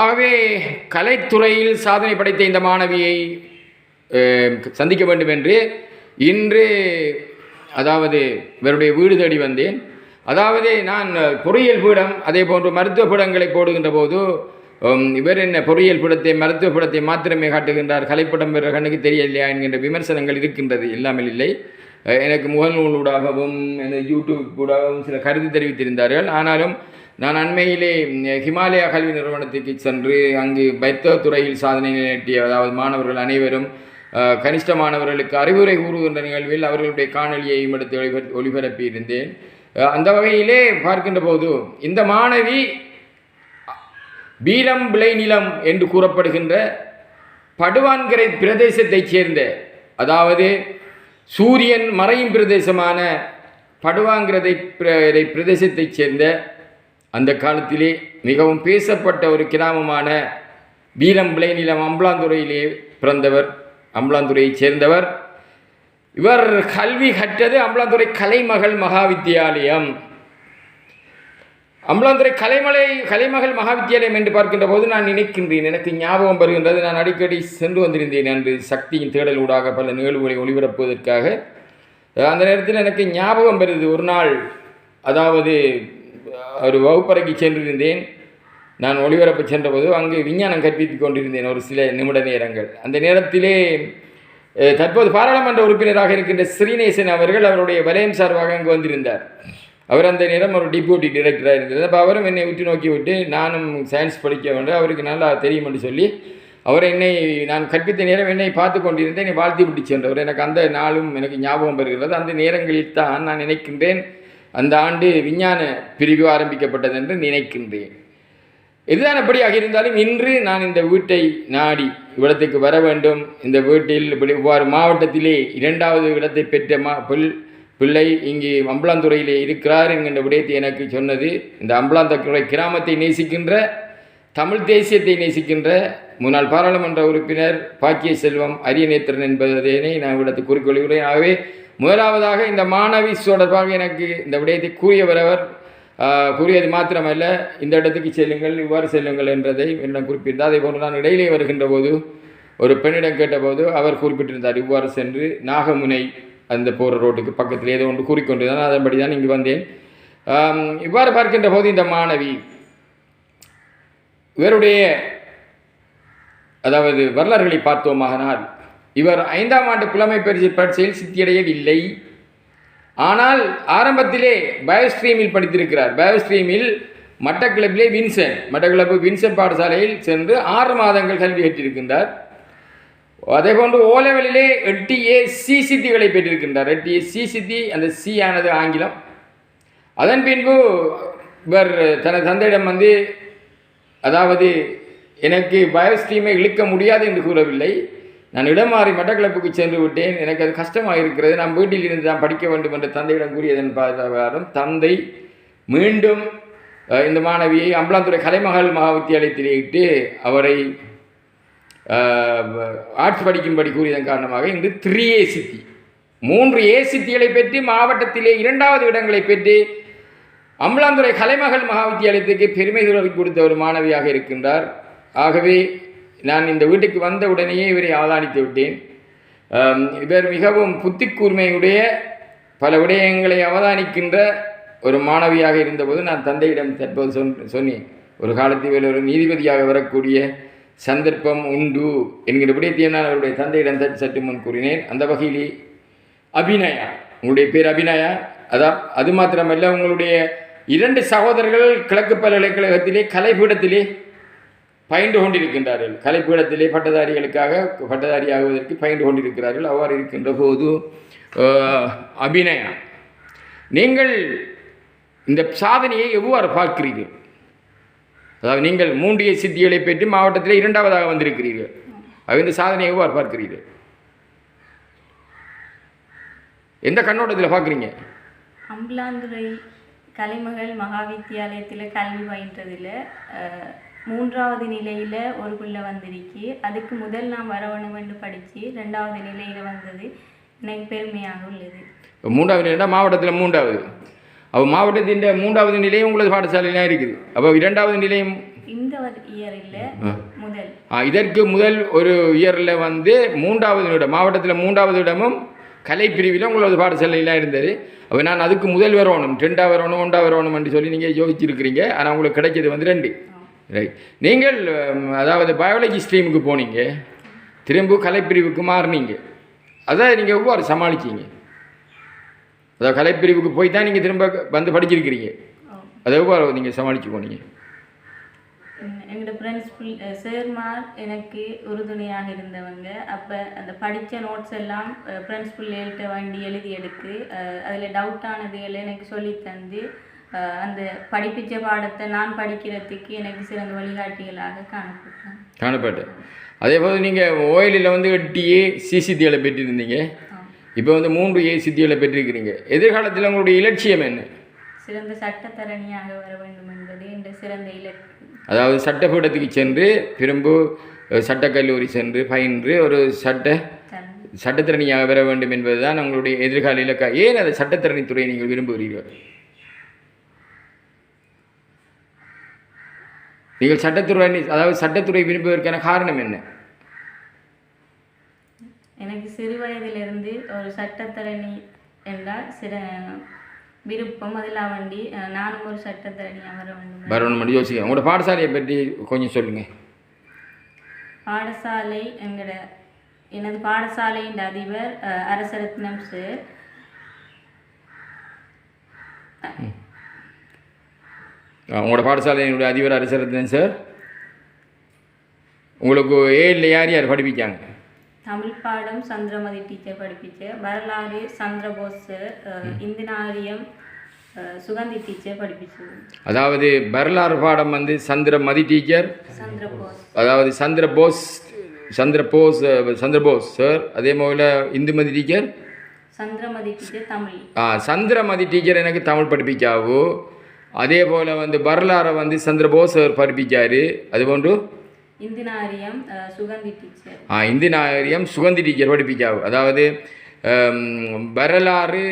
ஆகவே கலைத்துறையில் சாதனை படைத்த இந்த மாணவியை சந்திக்க வேண்டும் என்று இன்று அதாவது இவருடைய வீடு தேடி வந்தேன். அதாவது நான் பொறியியல் பீடம் அதே போன்று மருத்துவ பீடங்களை போடுகின்ற போது இவர் என்ன பொறியியல் பீடத்தை மருத்துவ பீடத்தை மாத்திரமே காட்டுகின்றார் கலைப்படம் பெற கண்ணுக்கு தெரியலையா என்கின்ற விமர்சனங்கள் இருக்கின்றது இல்லாமல் இல்லை. எனக்கு முகநூலூடாகவும் எனது யூடியூப் ஊடாகவும் சில கருத்து தெரிவித்திருந்தார்கள். ஆனாலும் நான் அண்மையிலே ஹிமாலயா கல்வி நிறுவனத்துக்கு சென்று அங்கு பைத்தவ துறையில் சாதனை நிகழ்த்திய அதாவது மாணவர்கள் அனைவரும் கனிஷ்ட மாணவர்களுக்கு அறிவுரை கூறுகின்ற நிகழ்வில் அவர்களுடைய காணொலியையும் எடுத்து ஒளிபர ஒளிபரப்பி இருந்தேன் அந்த வகையிலே பார்க்கின்ற போது இந்த மாணவி பீலம் விளைநிலம் என்று கூறப்படுகின்ற படுவான்கரை பிரதேசத்தைச் சேர்ந்த அதாவது சூரியன் மறையும் பிரதேசமான படுவாங்கிறதை பிரதேசத்தைச் சேர்ந்த அந்த காலத்திலே மிகவும் பேசப்பட்ட ஒரு கிராமமான வீரம்பிளை நிலம் அம்பலாந்துறையிலே பிறந்தவர் அம்பலாந்துறையைச் சேர்ந்தவர். இவர் கல்வி கற்றது அம்பலாந்துறை கலைமகள் மகாவித்தியாலயம். அம்பலாந்துறை கலைமலை கலைமகள் மகாவித்தியாலயம் என்று பார்க்கின்ற போது நான் நினைக்கின்றேன் எனக்கு ஞாபகம் வருகின்றது. நான் அடிக்கடி சென்று வந்திருந்தேன் அன்று சக்தியின் தேடல் ஊடாக பல நிகழ்வுகளை ஒளிபரப்புவதற்காக. அந்த நேரத்தில் எனக்கு ஞாபகம் வருது ஒரு நாள் அதாவது ஒரு வகுப்பறைக்கு சென்றிருந்தேன். நான் ஒளிபரப்பு சென்றபோது அங்கு விஞ்ஞானம் கற்பித்துக் கொண்டிருந்தேன் ஒரு சில நிமிட நேரங்கள். அந்த நேரத்திலே தற்போது பாராளுமன்ற உறுப்பினராக இருக்கின்ற ஸ்ரீநேசன் அவர்கள் அவருடைய வலயம் சார்பாக அங்கு வந்திருந்தார். அவர் அந்த நேரம் ஒரு டிப்யூட்டி டிரெக்டராக இருந்தது. அப்போ அவரும் என்னை உற்று நோக்கி விட்டு நானும் சயின்ஸ் படிக்க வேண்டும். அவருக்கு நல்லா தெரியும் என்று சொல்லி அவர் என்னை நான் கற்பித்த நேரம் என்னை பார்த்து கொண்டிருந்தேன். என்னை வாழ்த்தி விட்டு சென்றவர். எனக்கு அந்த நாளும் எனக்கு ஞாபகம் வருகிறது. அந்த நேரங்களில் தான் நான் நினைக்கின்றேன். அந்த ஆண்டு விஞ்ஞான பிரிவு ஆரம்பிக்கப்பட்டது என்று நினைக்கின்றேன். இதுதான் எப்படியாக இருந்தாலும் இன்று நான் இந்த வீட்டை நாடி இவ்விடத்துக்கு வர வேண்டும். இந்த வீட்டில் இப்படி இவ்வாறு மாவட்டத்திலே இரண்டாவது இடத்தை பெற்ற மா பிள் பிள்ளை இங்கே அம்பலாந்துறையிலே இருக்கிறார் என்கின்ற விடயத்தை எனக்கு சொன்னது. இந்த அம்பலாந்துறை கிராமத்தை நேசிக்கின்ற தமிழ் தேசியத்தை நேசிக்கின்ற முன்னாள் பாராளுமன்ற உறுப்பினர் பாக்கிய செல்வம் அரியநேத்திரன் என்பதனை நான் இவ்விடத்து குறிக்கொள்கிறேன் ஆகவே முதலாவதாக இந்த மாணவி தொடர்பாக எனக்கு இந்த விடயத்தை கூறியவரவர் கூறியது மாத்திரமல்ல இந்த இடத்துக்கு செல்லுங்கள் இவ்வாறு செல்லுங்கள் என்றதை என்னிடம் குறிப்பிட்டார். அதே போன்று நான் இடையிலே வருகின்ற போது ஒரு பெண்ணிடம் கேட்டபோது அவர் குறிப்பிட்டிருந்தார் இவ்வாறு சென்று நாகமுனை அந்த போகிற ரோட்டுக்கு பக்கத்தில் ஏதோ ஒன்று கூறிக்கொண்டிருந்தான். அதன்படி தான் இங்கு வந்தேன். இவ்வாறு பார்க்கின்ற போது இந்த மாணவி இவருடைய அதாவது வரலாறுகளை பார்த்தோமானால் இவர் ஐந்தாம் ஆண்டு புலமை பரிசு பரீட்சையில் சித்தியடையவில்லை. ஆனால் ஆரம்பத்திலே பயோஸ்ட்ரீமில் படித்திருக்கிறார். பயோஸ்ட்ரீமில் மட்டக்கிளப்பிலே வின்சென்ட் மட்டக்கிளப்பு வின்சென்ட் பாடசாலையில் சென்று ஆறு மாதங்கள் கல்வி கற்றிருக்கின்றார். அதேபோன்று ஓலெவலிலே எட்டு ஏ சி சித்திகளை பெற்றிருக்கின்றார். எட்டு ஏ சி சித்தி அந்த சி ஆனது ஆங்கிலம். அதன் பின்பு இவர் தனது தந்தையிடம் வந்து அதாவது எனக்கு பயோஸ்ட்ரீமை இழுக்க முடியாது என்று கூறவில்லை. நான் இடம் மாறி மட்டக்களப்புக்கு சென்று விட்டேன். எனக்கு அது கஷ்டமாக இருக்கிறது. நான் வீட்டில் இருந்து தான் படிக்க வேண்டும் என்று தந்தையிடம் கூறியதன் பிரகாரம் தந்தை மீண்டும் இந்த மாணவியை அம்பலாந்துறை கலைமகள் மகா வித்தியாலயத்திலே அவரை ஆர்ட்ஸ் படிக்கும்படி கூறியதன் காரணமாக இன்று த்ரீ ஏ சித்தி மூன்று ஏ சித்திகளை பெற்று மாவட்டத்திலே இரண்டாவது இடங்களை பெற்று அம்பலாந்துறை கலைமகள் மகாவித்தியாலயத்துக்கு பெருமை கொடுத்த ஒரு மாணவியாக இருக்கின்றார். ஆகவே நான் இந்த வீட்டுக்கு வந்த உடனேயே இவரை அவதானித்து விட்டேன். இவர் மிகவும் புத்தி கூர்மையுடைய பல விடயங்களை அவதானிக்கின்ற ஒரு மாணவியாக இருந்தபோது நான் தந்தையிடம் தற்போது சொன் சொன்னேன். ஒரு காலத்தில் இவர் ஒரு நீதிபதியாக வரக்கூடிய சந்தர்ப்பம் உண்டு என்கிற விடயத்தை நான் அவருடைய தந்தையிடம் சற்று முன் கூறினேன். அந்த வகையிலே அபிநயா உங்களுடைய பேர் அபிநயா? அதான் அது மாத்திரமல்ல உங்களுடைய இரண்டு சகோதரர்கள் கிழக்கு பல்கலைக்கழகத்திலே கலைபீடத்திலே பயின்று கொண்டிருக்கின்றார்கள். கலைப்பீடத்திலே பட்டதாரிகளுக்காக பட்டதாரி ஆகுவதற்கு பயின்று கொண்டிருக்கிறார்கள். அவ்வாறு இருக்கின்ற போது அபிநயம் அபிநயா நீங்கள் இந்த சாதனையை எவ்வாறு பார்க்கிறீர்கள்? அதாவது நீங்கள் மூன்றிய சித்திகளை பெற்று மாவட்டத்தில் இரண்டாவதாக வந்திருக்கிறீர்கள். அது இந்த சாதனையை எவ்வாறு பார்க்கிறீர்கள்? எந்த கண்ணோட்டத்தில் பார்க்குறீங்க? அம்பலாந்துறை கலைமகள் மகா வித்தியாலயத்தில் கல்வி பயின்றதில் மூன்றாவது நிலையில் ஒரு பிள்ளை வந்திருக்கு. அதுக்கு முதல் நான் வரவணும் என்று படித்து ரெண்டாவது நிலையில் வந்தது எனக்கு பெருமையாக உள்ளது. மூன்றாவது நிலைனா மாவட்டத்தில் மூன்றாவது. அப்போ மாவட்டத்தின் மூன்றாவது நிலையம் உங்களது பாடசாலையிலாம் இருக்குது. அப்போ இரண்டாவது நிலையம் இந்த முதல். இதற்கு முதல் ஒரு இயரில் வந்து மூன்றாவது இடம் மாவட்டத்தில் மூன்றாவது இடமும் கலைப்பிரிவில் உங்களது பாடசாலையில் இருந்தது. அப்போ நான் அதுக்கு முதல் வரணும் ரெண்டாவது வரணும் ஒன்றாவது வரணும் என்று சொல்லி நீங்கள் யோசிச்சிருக்கிறீங்க. ஆனால் உங்களுக்கு கிடைச்சது வந்து ரெண்டு. ரைட் நீங்கள் ம், அதாவது பயாலஜி ஸ்ட்ரீமுக்கு போனீங்க திரும்ப கலைப்பிரிவுக்கு மாறினீங்க. அதை நீங்கள் எவ்வாறு சமாளிச்சீங்க? அதாவது கலைப்பிரிவுக்கு போய் தான் நீங்கள் திரும்ப வந்து படிச்சிருக்கிறீங்க. அதை எவ்வாறு நீங்கள் சமாளிச்சு போனீங்க? எங்களோட பிரின்சிபல் சேர்மார் எனக்கு உறுதுணையாக இருந்தவங்க. அப்போ அந்த படித்த நோட்ஸ் எல்லாம் பிரின்சிபல்கிட்ட வண்டி எழுதி எடுத்து அதில் டவுட்டானதுகளை எனக்கு சொல்லி தந்து அந்த படிப்பிச்ச பாடத்தை நான் படிக்கிறதுக்கு எனக்கு சிறந்த வழிகாட்டிகளாக காணப்பட்டாங்க காணப்பட்டு அதே போல் நீங்கள் ஓயிலில் வந்து எட்டு சிசித்திகளை பெற்றிருந்தீங்க. இப்போ வந்து மூன்று ஏ சித்திகளை பெற்றிருக்கிறீங்க. எதிர்காலத்தில் உங்களுடைய இலட்சியம் என்ன? சிறந்த சட்டத்தரணியாக வர வேண்டும் என்பது என்ற சிறந்த இலக்கு. அதாவது சட்டப்பீடத்துக்கு சென்று திரும்ப சட்டக்கல்லூரி சென்று பயின்று ஒரு சட்ட சட்டத்திறனியாக பெற வேண்டும் என்பதுதான் உங்களுடைய எதிர்கால இலக்கா? ஏன் அந்த சட்டத்திறனி துறையை நீங்கள் விரும்புகிறீர்கள்? நீங்கள் சட்டத்துறை அதாவது சட்டத்துறை விரும்புவதற்கான காரணம் என்ன? எனக்கு சிறு வயதிலிருந்து ஒரு சட்டத்தரணி என்றால் சிற விருப்பம். அதில் வண்டி நானும் ஒரு சட்டத்தரணியாக வர வேண்டும். வரணும் மட்டும் யோசிக்க உங்களோட பாடசாலையை பற்றி கொஞ்சம் சொல்லுங்கள் பாடசாலை எங்களோட எனது பாடசாலையின் அதிபர் அரசரத்னம் சார். உங்களோட பாடசாலையினுடைய அதிபர் அரசரத்னன் சார். உங்களுக்கு ஏழில் யார் யார் படிப்பிச்சாங்க? தமிழ் பாடம் சந்திரமதி டீச்சர் படிப்பிச்ச. வரலாறு சந்திரபோஸ் இந்தினாரியம் அஹ், சுகந்தி டீச்சர் படிப்பிச்சது அதாவது வரலாறு பாடம் வந்து சந்திரமதி டீச்சர் சந்திரபோஸ். அதாவது சந்திரபோஸ் சந்திரபோஸ் சந்திரபோஸ் சார். அதே போல் இந்துமதி டீச்சர். சந்திரமதி டீச்சர் தமிழ். ஆ சந்திரமதி டீச்சர் எனக்கு தமிழ் படிப்பிச்சாவு. அதே போல் வந்து வரலாறை வந்து சந்திரபோஸ் சார் படிப்பிச்சாரு. அது போன்று? இந்தினாரியம் சுகந்தி டீச்சர். ஆ இந்தி நாகரிகம் சுகந்தி டீச்சர் படிப்பிச்சாவு அதாவது வரலாறு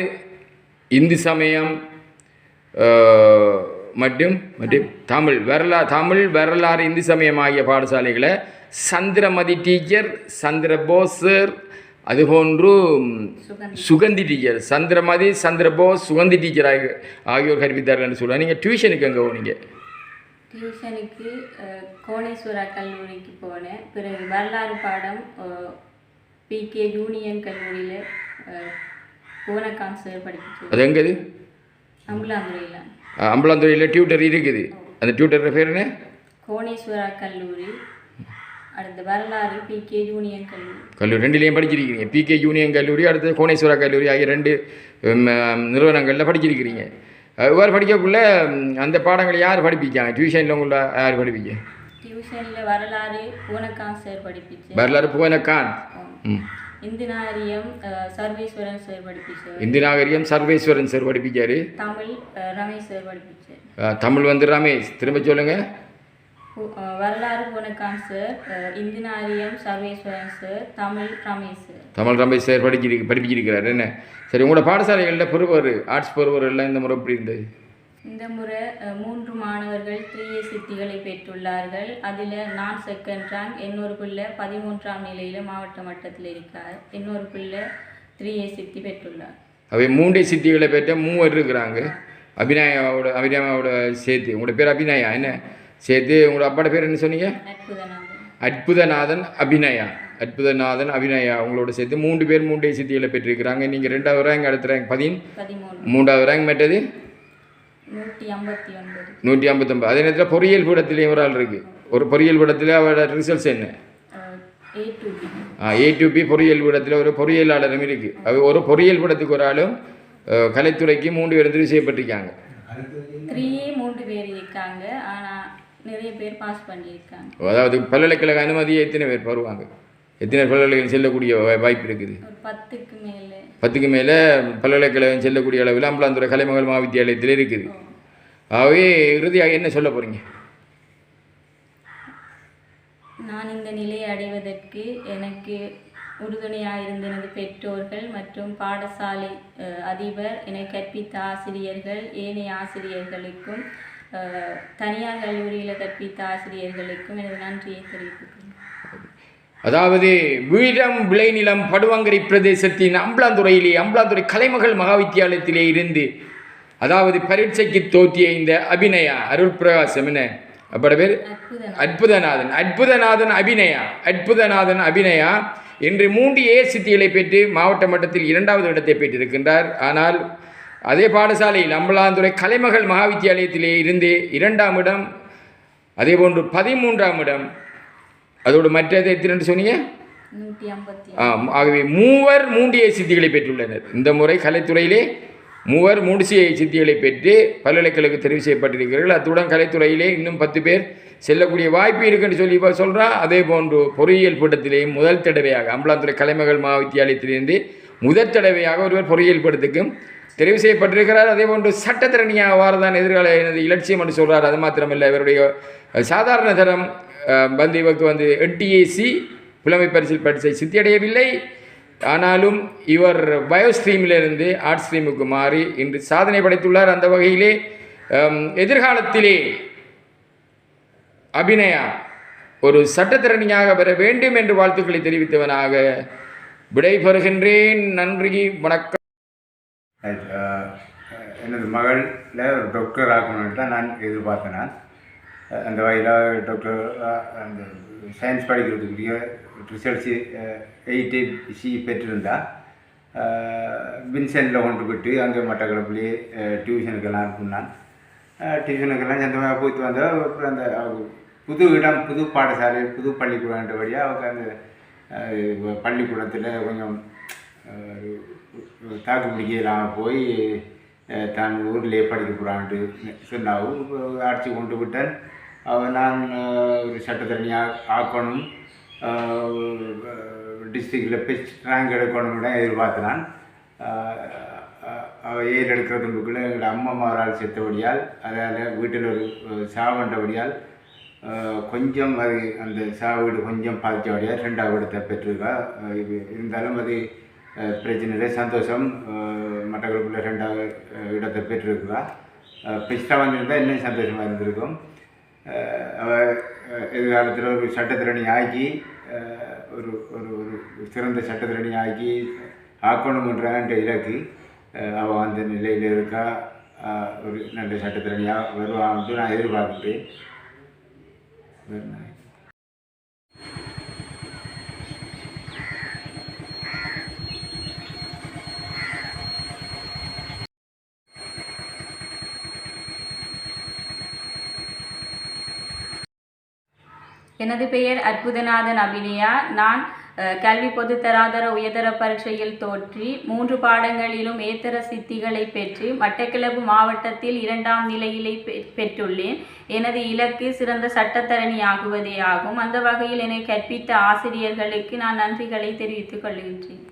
இந்து சமயம் மற்றும் மற்றும் தமிழ். வரலா தமிழ் வரலாறு இந்து சமயம் ஆகிய பாடசாலைகளை சந்திரமதி டீச்சர் சந்திரபோஸ் சார் அதுபோன்று சுகந்தி சுகந்தி டீச்சர் சந்திரமதி சந்திரபோஸ் சுகந்தி டீச்சர் ஆகிய ஆகியோர் கற்பித்தார்கள் சொல்லுவாங்க நீங்கள் டியூஷனுக்கு எங்கே போனீங்க? டியூஷனுக்கு கோணேஸ்வரா கல்லூரிக்கு போனேன். பிறகு வரலாறு பாடம் பிகே யூனியன் கல்லூரியில் பூனகான் சார் படிப்பிச்சு அது எங்கது? அம்பலாந்துறையில். அம்பலாந்துறையில் டியூட்டர் இருக்குது. அந்த டியூட்டர் பேர் என்ன? கோணேஸ்வரா கல்லூரி. அடுத்து வரலாறு பிகே யூனியன் கல்லூரி. கல்லூரி ரெண்டுலேயும் படிச்சிருக்கிறீங்க. பிகே யூனியன் கல்லூரி அடுத்து கோணேஸ்வரா கல்லூரி ஆகிய ரெண்டு நிறுவனங்களில் படிச்சிருக்கிறீங்க. இவ்வாறு படிக்கக்குள்ள அந்த பாடங்களை யார் படிப்பிச்சாங்க? டியூஷனில் உங்களை யார் படிப்பிக்க டியூஷனில் வரலாறு பூனகான் சார் படிப்பிச்சு. வரலாறு புவனக்கான்? ம். இந்தினாரியம் அஹ், சர்வேஸ்வரன் சார் படிப்பிச்சு. இந்து நாகரிகம் சர்வேஸ்வரன் சார் படிப்பிச்சாரு? தமிழ் ரமேஷ் சார் படிப்பிச்சு. அஹ், தமிழ் வந்து ரமேஷ். திரும்ப சொல்லுங்கள் வரலாறு பூனகான் sir. இந்தினாரியம் Sarveswaran sir. Tamil Ramesh sir. Tamil Ramesh sir படிச்சிருக்கு படிப்பிச்சிருக்கிறார். என்ன? சரி உங்களோட பாடசாலைகளில் பெறுவர் ஆர்ட்ஸ் பெறுவர் எல்லாம் இந்த முறை எப்படி இருந்தது? இந்த முறை மூன்று மாணவர்கள் த்ரீ சித்திகளை பெற்றுள்ளார்கள். அதில் நான் செகண்ட் ரேங்க் இன்னொரு பிள்ளை பதிமூன்றாம் நிலையில் மாவட்ட மட்டத்தில் இருக்கார். இன்னொரு பிள்ளை த்ரீ சித்தி பெற்றுள்ளார். அவை மூண்டை சித்திகளை பெற்ற மூவர் இருக்கிறாங்க அபிநயாவோட அபிநயாவோட சேர்த்து. உங்களோட பேர் அபிநயா. என்ன? சேர்த்து உங்களோட அப்பாட பேர் என்ன சொன்னீங்க? அற்புதநாதன். அபிநயா. அற்புதநாதன் அபிநயா. உங்களோட சேர்த்து மூன்று பேர் மூண்டை சித்திகளை பெற்றிருக்கிறாங்க. நீங்கள் ரெண்டாவது ரேங்க் அடுத்த ரேங்க் பதின் மூன்றாவது ரேங்க் மெட்டது நூற்றி ஐம்பத்தொம்பது அதே நேரத்தில் பொறியியல் பீடத்துலேயும் ஒரு ஆள் இருக்குது ஒரு பொறியியல் பீடத்தில் அவரோட ரிசல்ட்ஸ் என்ன? ஏ டு பி பொறியியல் பீடத்தில் ஒரு பொறியியலாளரும் இருக்குது அது ஒரு பொறியியல் பீடத்துக்கு ஒரு ஆளும் கலைத்துறைக்கு மூன்று பேர் தெரிவு செய்யப்பட்டிருக்காங்க. மூன்று பேர் இருக்காங்க. ஆனால் நிறைய பேர் பாஸ் பண்ணியிருக்காங்க. அதாவது பல்கலைக்கழக அனுமதி எத்தனை பேர் வருவாங்க? எத்தனை பல்கலைக்கழகம் செல்லக்கூடிய வாய்ப்பு இருக்குது? பத்துக்கு மேலே. பத்துக்கு மேலே பல்கலைக்கழகம் செல்லக்கூடிய அளவில் அம்பலாந்துறை கலைமகள் மகாவித்தியாலயத்தில் இருக்குது. ஆகவே இறுதியாக என்ன சொல்ல போகிறீங்க நான் இந்த நிலையை அடைவதற்கு எனக்கு உறுதுணையாக இருந்த எனது பெற்றோர்கள் மற்றும் பாடசாலை அதிபர் என்னை கற்பித்த ஆசிரியர்கள் ஏனைய ஆசிரியர்களுக்கும் தனியார் கல்லூரியில் கற்பித்த ஆசிரியர்களுக்கும் எனது நன்றியை தெரிவித்துக் கொள்கிறேன் அதாவது வீரம் விளைநிலம் படுவங்கரை பிரதேசத்தின் அம்பலாந்துறையிலே அம்பலாந்துறை கலைமகள் மகாவித்தியாலயத்திலே இருந்து அதாவது பரீட்சைக்கு தோற்றிய இந்த அபிநயா அருள் பிரகாசம் என்ன? அப்பட பேர்? அற்புதநாதன். அற்புதநாதன். அபிநயா. அற்புதநாதன் அபிநயா இன்று மூன்று ஏ சித்திகளை பெற்று மாவட்ட மட்டத்தில் இரண்டாவது இடத்தை பெற்றிருக்கின்றார். ஆனால் அதே பாடசாலையில் அம்பலாந்துறை கலைமகள் மகாவித்தியாலயத்திலே இருந்து இரண்டாம் இடம் அதேபோன்று பதிமூன்றாம் இடம். அதோடு மற்றது எத்தனை சொன்னீங்க? ஆகவே மூவர் மூன்று ஏ சித்திகளை பெற்றுள்ளனர். இந்த முறை கலைத்துறையிலே மூவர் சி சித்திகளை பெற்று பல்கலைக்கழக தெரிவு செய்யப்பட்டிருக்கிறார்கள். அத்துடன் கலைத்துறையிலே இன்னும் பத்து பேர் செல்லக்கூடிய வாய்ப்பு இருக்குன்னு சொல்லி இப்போ சொல்கிறா அதே போன்று பொறியியல் பீடத்திலேயும் முதல் தடவையாக அம்பலாந்துறை கலைமகள் மகாவித்தியாலயத்திலிருந்து முதல் தடவையாக ஒருவர் பொறியியல் பீடத்துக்கும் தெரிவு செய்யப்பட்டிருக்கிறார் அதே போன்று சட்டத்திறனியாக வாரதான் எதிர்கால எனது இலட்சியம் என்று சொல்கிறார் அது மாத்திரமில்லை இவருடைய சாதாரண தரம் அஹ், வந்து இவருக்கு வந்து எட்டிஏசி புலமை பரிசில் பரிசை சித்தியடையவில்லை. ஆனாலும் இவர் பயோ ஸ்ட்ரீமிலிருந்து ஆர்ட் ஸ்ட்ரீமுக்கு மாறி இன்று சாதனை படைத்துள்ளார். அந்த வகையிலே எதிர்காலத்திலே அபிநயா ஒரு சட்டத்திறனியாக வர வேண்டும் என்று வாழ்த்துக்களை தெரிவித்தவனாக விடைபெறுகின்றேன். நன்றி வணக்கம். எனது மகளில் ஒரு டாக்டர் ஆகணும்னு தான் நான் எதிர்பார்த்தேன் நான். அந்த வகையில் டாக்டர் அந்த சயின்ஸ் படிக்கிறதுக்குரிய ரிசல்ட்ஸ் எயிட் சி பெற்றிருந்தால் வின்சென்ட்டில் கொண்டு போயிட்டு அங்கே மட்டக்களப்புலேயே டியூஷனுக்கெல்லாம் அனுப்புனான் டியூஷனுக்கெல்லாம் சொந்தமாக போய்த்து வந்தால் அப்புறம் அந்த புது இடம் புது பாடசாலை புது பள்ளிக்கூடம்ன்றபடியாக அவங்க அந்த பள்ளிக்கூடத்தில் கொஞ்சம் தாக்கு பிடிக்கலாம் போய் அஹ், தான் ஊர்லேயே படிக்க போகிறான்ட்டு சொன்னாவும் அடித்து கொண்டு விட்டேன் அவன் நான் ஒரு சட்டத்தரணியாக ஆக்கணும். டிஸ்ட்ரிக்டில் பெஸ்ட் ரேங்க் எடுக்கணும்னு எதிர்பார்த்தினான் எதிர்பார்த்தேன் அவள் ஏர் எடுக்கிறதுக்குள்ளே எங்கள் அம்மாமாரால் செத்தபடியால் அதால் வீட்டில் ஒரு சாவண்டபடியால் கொஞ்சம் அது அந்த சாவீடு கொஞ்சம் பாதித்தபடியால் ரெண்டாவது இடத்தை பெற்றிருக்கா. இது இருந்தாலும் அது அஹ், பிரச்சனை சந்தோஷம். மட்டக்களப்பில் ரெண்டாவது இடத்தை பெற்றிருக்கிறா பெஸ்ட்டாக வந்திருந்தால் இன்னும் சந்தோஷமாக இருந்திருக்கும். அஹ், அவ எதிர்காலத்தில் ஒரு சட்டத்திறனி ஆக்கி ஒரு ஒரு ஒரு சிறந்த சட்டத்திறனி ஆக்கி ஆக்கணுமன்ற இலக்கு அவள் அந்த நிலையில் இருக்கா. ஒரு நல்ல சட்டத்திறனியாக வருவான்ட்டு நான் எதிர்பார்க்குறேன். எனது பெயர் அற்புதநாதன் அபிநயா. நான் கல்வி பொதுத்தராதர உயர்தர பரீட்சையில் தோற்றி மூன்று பாடங்களிலும் ஏத்தர சித்திகளை பெற்று மட்டக்கிளப்பு மாவட்டத்தில் இரண்டாம் நிலையிலே பெற்றுள்ளேன். எனது இலக்கு சிறந்த சட்டத்தரணி ஆகுவதே ஆகும். அந்த வகையில் என்னை கற்பித்த ஆசிரியர்களுக்கு நான் நன்றிகளை தெரிவித்துக் கொள்கின்றேன்.